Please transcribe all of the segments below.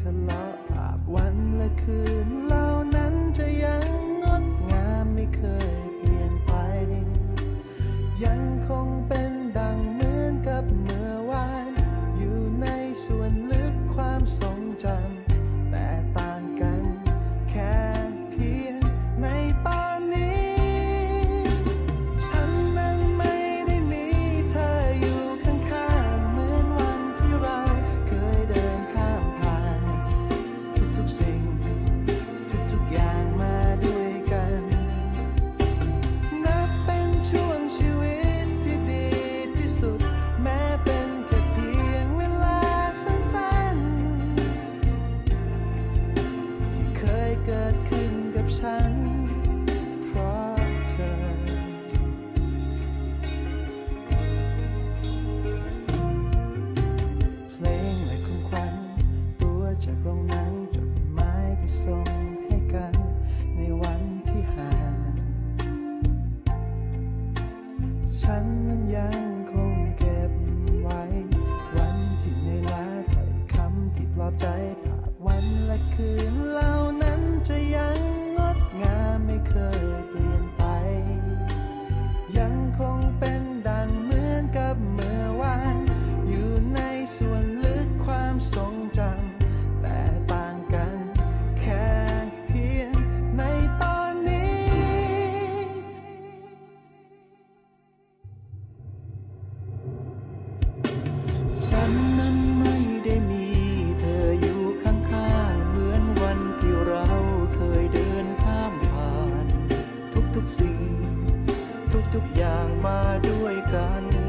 ทะเลาะอาบวันและคืนเล่า time. ทุกอย่างมาด้วยกัน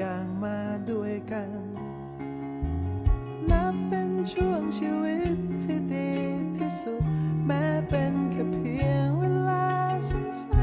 อย่างมาด้วยกัน นับเป็นช่วงชีวิตที่ดีที่สุด แม้เป็นแค่เพียงเวลาสั้น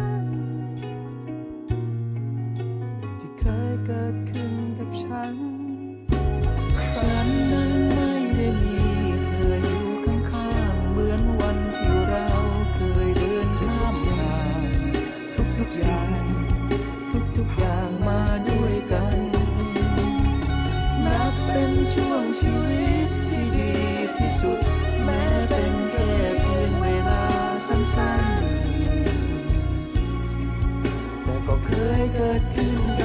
ช่วงชีวิตที่ดีที่สุด แม้เป็นแค่เพียงเวลาสั้นๆ แต่ก็เคยเกิดขึ้นกัน